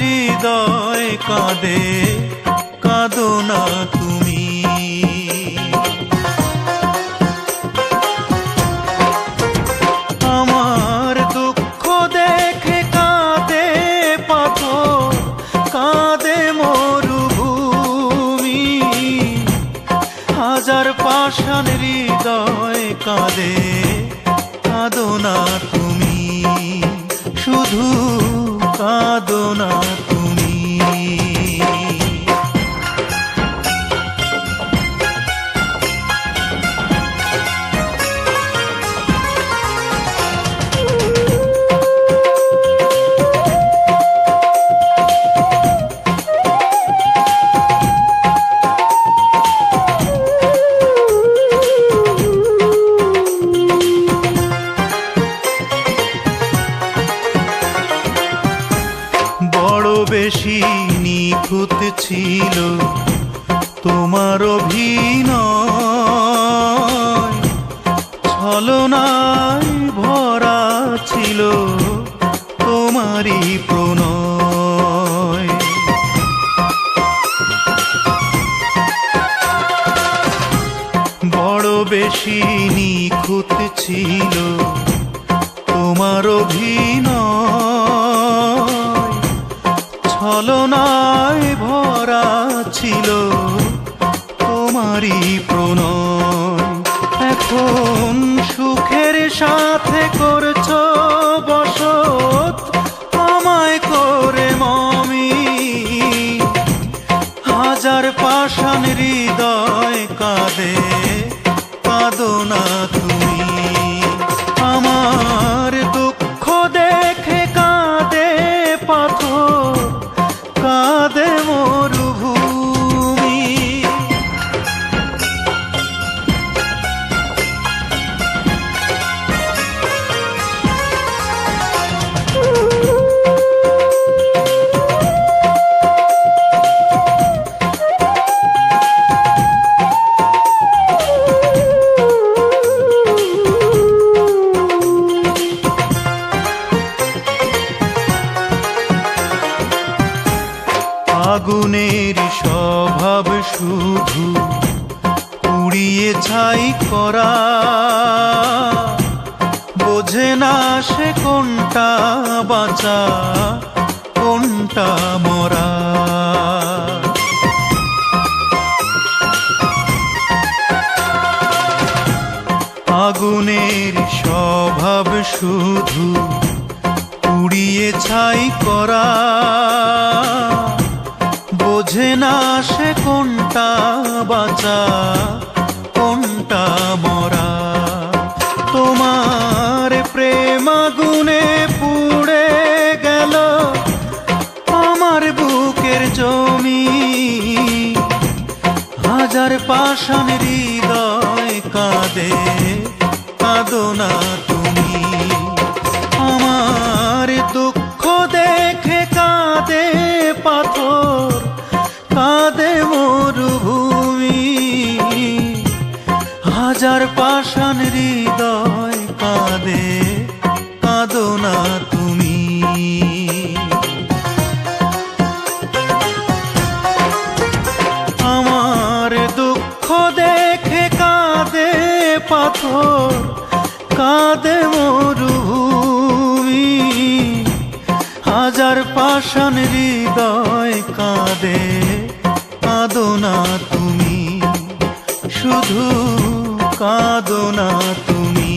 হৃদয় কাঁদে, কাঁদো না তুমি। আমার দুঃখ দেখে কাঁদে পাথর, কাঁদে মরুভূমি। হাজার পাষাণ হৃদয় কাঁদে, কাঁদো না তুমি। শুধু কাঁদো বেশি নিখুঁত ছিল তোমার অভিনয়। ছলনায় ভরা ছিল তোমারই প্রণয়। বড় বেশি নিখুঁত ছিল তোমার অভিনয়। ছলনায় ভরা ছিল। তোমারই প্রণয় এখন সুখের সাথে করছ বসত। আমায় করে মমি। হাজার পাষাণ হৃদয় কাঁদে, কাঁদো না আগুনের স্বভাব শুধু পুড়িয়ে ছাই করা। বোঝে না সে কোনটা বাঁচা, কোনটা মরা। আগুনের স্বভাব শুধু পুড়িয়ে ছাই করা। বোঝে না সে কোনটা বাঁচা, কোনটা মরা। তোমার প্রেম আগুনে পুড়ে গেল আমার বুকের জমি। হাজার পাষাণ হৃদয় কাঁদে, কাঁদো না তুমি। হাজার পাষাণ হৃদয় কাঁদে, কাঁদো না তুমি। আমার দুঃখ দেখে কাঁদে পাথর, কাঁদে মরুভূমি। হাজার পাষাণ হৃদয় কাঁদে, কাঁদো না তুমি। শুধু কাঁদো না তুমি।